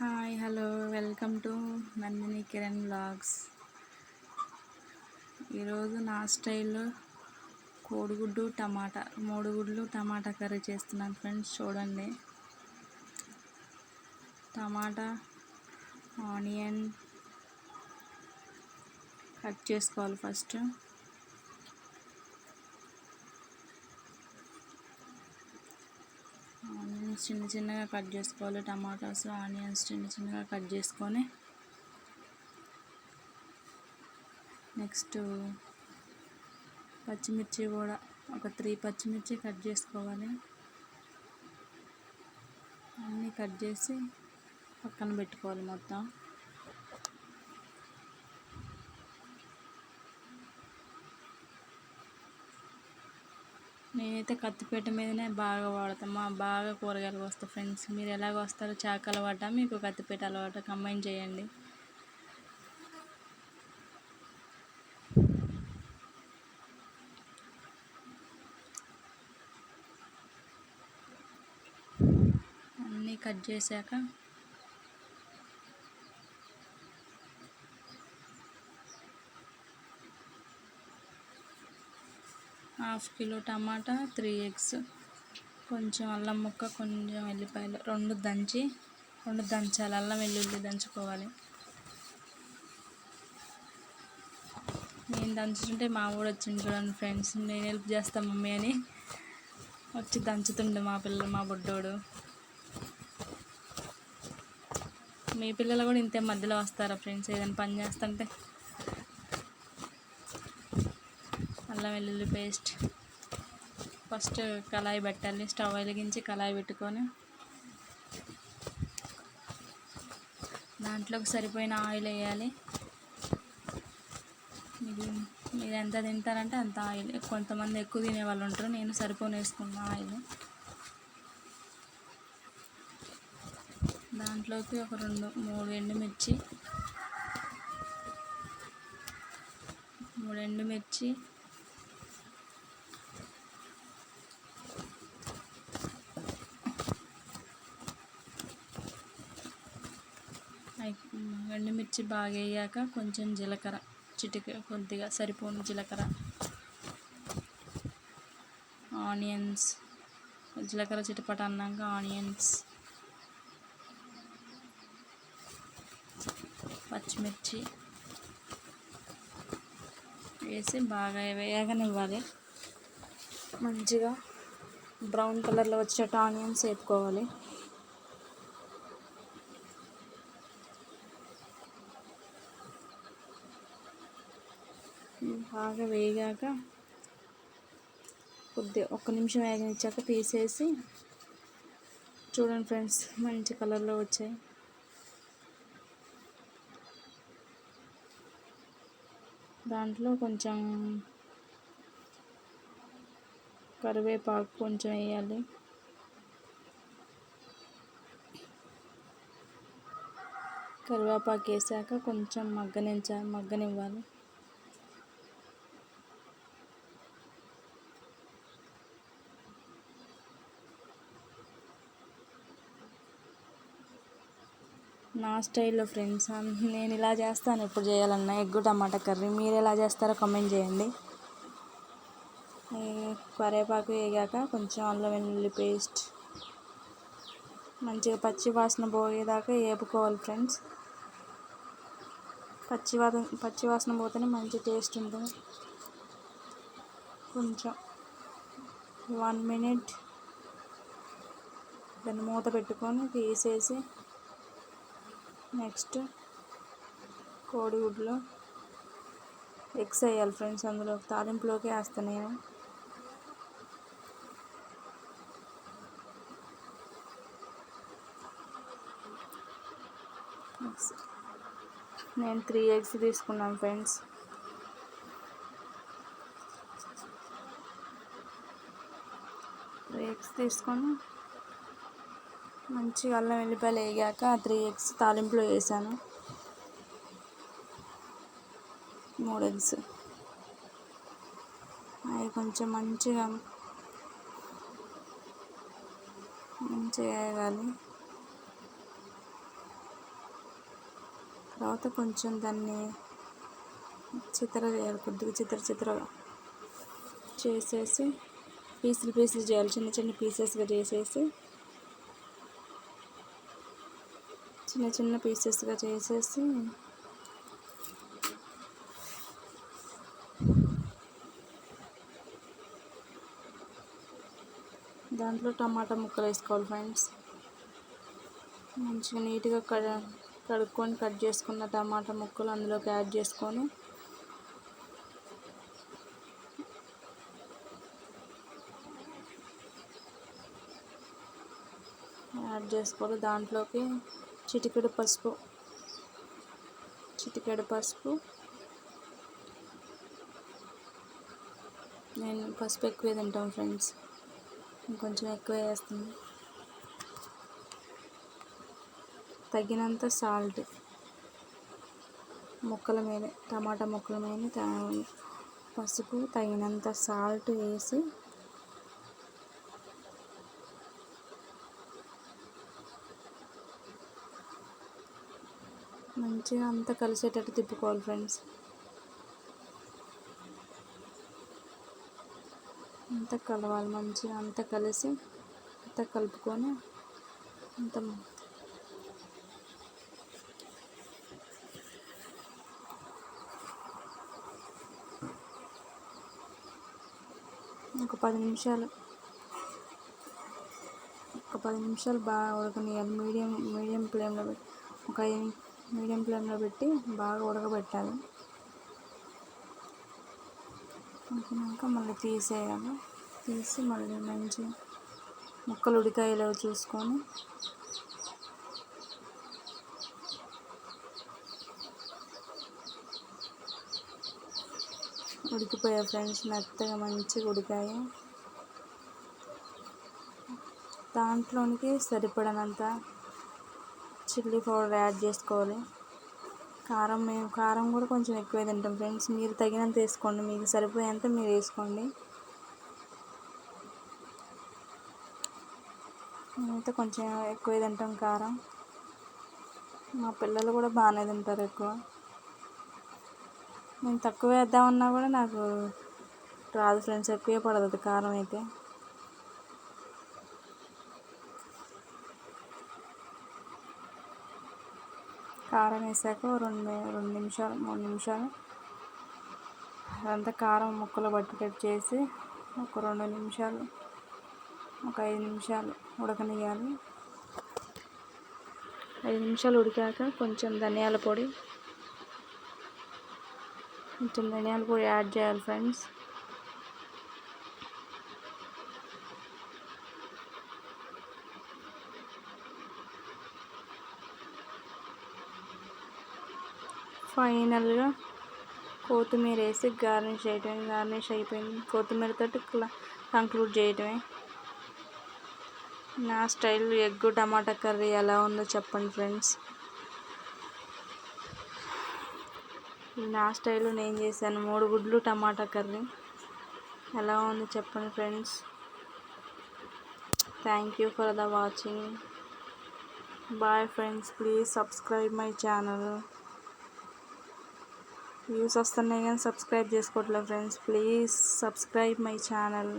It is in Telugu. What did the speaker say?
Hi hello welcome to Nandini Kiran vlogs ఈరోజు నా స్టైల్లో కోడిగుడ్డు టమాటా మూడు గుడ్లు టమాటా కర్రీ చేస్తున్నాను ఫ్రెండ్స్ చూడండి. టమాటా ఆనియన్ కట్ చేసుకోవాలి ఫస్ట్. ఆనియన్స్ చిన్న చిన్నగా కట్ చేసుకోవాలి. టమాటాస్ ఆనియన్స్ చిన్న చిన్నగా కట్ చేసుకొని నెక్స్ట్ పచ్చిమిర్చి కూడా ఒక త్రీ పచ్చిమిర్చి కట్ చేసుకోవాలి. అన్నీ కట్ చేసి పక్కన పెట్టుకోవాలి మొత్తం. నేనైతే కత్తిపేట మీదనే బాగా వాడతాం. మా బాగా కూరగాయలు వస్తాయి ఫ్రెండ్స్. మీరు ఎలాగ వస్తారో చాకు అలవాట మీకు కత్తిపేట అలవాట కంబైన్ చేయండి. అన్నీ కట్ చేశాక హాఫ్ కిలో టమాటా త్రీ ఎగ్స్ కొంచెం అల్లం ముక్క కొంచెం వెల్లిపాయలు రెండు దంచి రెండు దంచాలి. అల్లం వెల్లుల్లి దంచుకోవాలి. నేను దంచుతుంటే మా కూడా వచ్చింది చూడండి ఫ్రెండ్స్. నేను హెల్ప్ చేస్తాను మమ్మీ అని వచ్చి దంచుతుండే మా పిల్లలు మా బుడ్డోడు. మీ పిల్లలు కూడా ఇంతే మధ్యలో వస్తారా ఫ్రెండ్స్? ఏదైనా పని చేస్తుంటే అల్లం వెల్లుల్లి పేస్ట్. ఫస్ట్ కళాయి పెట్టాలి స్టవ్ వెలిగించి కళాయి పెట్టుకొని. దాంట్లోకి సరిపోయిన ఆయిల్ వేయాలి. మీరు మీరు ఎంత తింటారంటే అంత ఆయిల్. కొంతమంది ఎక్కువ తినే వాళ్ళు ఉంటారు నేను సరిపోని వేసుకున్న ఆయిల్. దాంట్లోకి ఒక రెండు మూడు ఎండుమిర్చి. మూడు ఎండుమిర్చి ఎండుమిర్చి బాగా వేయాక కొంచెం జీలకర్ర చిటిక కొద్దిగా సరిపోను జీలకర్ర ఆనియన్స్ జీలకర్ర చిటపట అన్నాక ఆనియన్స్ పచ్చిమిర్చి వేసి బాగా వేయగనివ్వాలి మంచిగా బ్రౌన్ కలర్లో వచ్చేటట్టు ఆనియన్స్ వేపుకోవాలి. బాగా వేగాక కొద్దిగా ఒక్క నిమిషం వేగనిచ్చాక తీసేసి చూడండి ఫ్రెండ్స్ మంచి కలర్లో వచ్చాయి. దాంట్లో కొంచెం కరివేపాకు కొంచెం వేయాలి. కరివేపాకు వేసాక కొంచెం మగ్గనించాలి మగ్గనివ్వాలి. నా స్టైల్లో ఫ్రెండ్స్ నేను ఇలా చేస్తాను ఎప్పుడు చేయాలన్నా. ఎగ్గు టమాటా కర్రీ మీరు ఎలా చేస్తారో కామెంట్ చేయండి. కరివేపాకు వేగాక కొంచెం అల్లం వెల్లుల్లి పేస్ట్. మంచిగా పచ్చి వాసన పోయేదాకా వేపుకోవాలి ఫ్రెండ్స్ పచ్చి వాసన పచ్చి వాసన పోతేనే మంచి టేస్ట్ ఉంటుంది. కొంచెం వన్ మినిట్ దాన్ని మూత పెట్టుకొని తీసేసి నెక్స్ట్ కోడిగుడ్లో. ఎగ్స్ వేయాలి ఫ్రెండ్స్ అందులో తాలింపులోకి వేస్తాను నేను. నేను త్రీ ఎగ్స్ తీసుకున్నాను ఫ్రెండ్స్ త్రీ ఎగ్స్ తీసుకొని మంచిగా అల్లం వెల్లిపాయలు వేగాక త్రీ ఎగ్స్ తాలింపులో వేసాను. మూడు ఎగ్స్. అవి కొంచెం మంచిగా మంచిగా వేయాలి తర్వాత కొంచెం దాన్ని చిత్ర చేయాలి కొద్దిగా చిత్ర చిత్ర చేసేసి పీసులు పీసులు చేయాలి చిన్న చిన్న పీసెస్గా చేసేసి చిన్న చిన్న పీసెస్గా చేసేసి దాంట్లో టమాటా ముక్కలు వేసుకోవాలి ఫ్రెండ్స్. మంచిగా నీట్గా కడ కడుక్కొని కట్ చేసుకున్న టమాటా ముక్కలు అందులోకి యాడ్ చేసుకొని యాడ్ చేసుకోవాలి. దాంట్లోకి చిటికెడు పసుపు. చిటికెడు పసుపు. నేను పసుపు ఎక్కువే తింటాం ఫ్రెండ్స్. ఇంకొంచెం ఎక్కువ వేస్తుంది తగినంత సాల్ట్. ముక్కల మీద టమాటా ముక్కల మీద పసుపు తగినంత సాల్ట్ వేసి మంచిగా అంతా కలిసేటట్టు తిప్పుకోవాలి ఫ్రెండ్స్ అంతా కలవాలి మంచిగా అంతా కలిసి అంతా కలుపుకొని అంత ఒక పది నిమిషాలు ఒక పది నిమిషాలు బాగా ఉడకనియాలి మీడియం మీడియం ఫ్లేమ్లో ఒక ఐదు మీడియం ఫ్లేమ్లో పెట్టి బాగా ఉడకబెట్టాలి. ఉడికినాక మళ్ళీ తీసేయాలి. తీసి మళ్ళీ మంచి ముక్కలు ఉడికాయలో చూసుకొని ఉడికిపోయా ఫ్రెండ్స్ మెత్తగా మంచిగా ఉడికాయి. దాంట్లోనికి సరిపడనంత చిల్లీ పౌడర్ యాడ్ చేసుకోవాలి. కారం మేము కారం కూడా కొంచెం ఎక్కువే తింటాం ఫ్రెండ్స్. మీరు తగినంత వేసుకోండి. మీకు సరిపోయేంత మీరు వేసుకోండి. మేమైతే కొంచెం ఎక్కువ తింటాం కారం. మా పిల్లలు కూడా బాగానే తింటారు ఎక్కువ. నేను తక్కువ వేద్దామన్నా కూడా నాకు రాదు ఫ్రెండ్స్. ఎక్కువే పడదు కారం అయితే. కారం వేసాక రెండు రెండు నిమిషాలు మూడు నిమిషాలు. అదంతా కారం ముక్కలు పట్టేటట్టు చేసి ఒక రెండు నిమిషాలు ఒక ఐదు నిమిషాలు ఉడకనియాలి ఐదు నిమిషాలు ఉడికాక కొంచెం ధనియాల పొడి కొంచెం ధనియాల పొడి యాడ్ చేయాలి ఫ్రెండ్స్. ఫైనల్గా కొత్తిమీర వేసి గార్నిష్ చేయటమే గార్నిష్ అయిపోయింది. కొత్తిమీరతో కంక్లూడ్ చేయటమే. నా స్టైల్ ఎగ్ టమాటా కర్రీ ఎలా ఉందో చెప్పండి ఫ్రెండ్స్. నా స్టైల్ నేను చేశాను. మూడు గుడ్లు టమాటా కర్రీ. ఎలా ఉంది చెప్పండి friends. Thank you for the watching. Bye friends please subscribe my channel. Views వస్తున్నాయి కానీ సబ్స్క్రైబ్ చేసుకోవట్లేదు friends. Please subscribe my channel.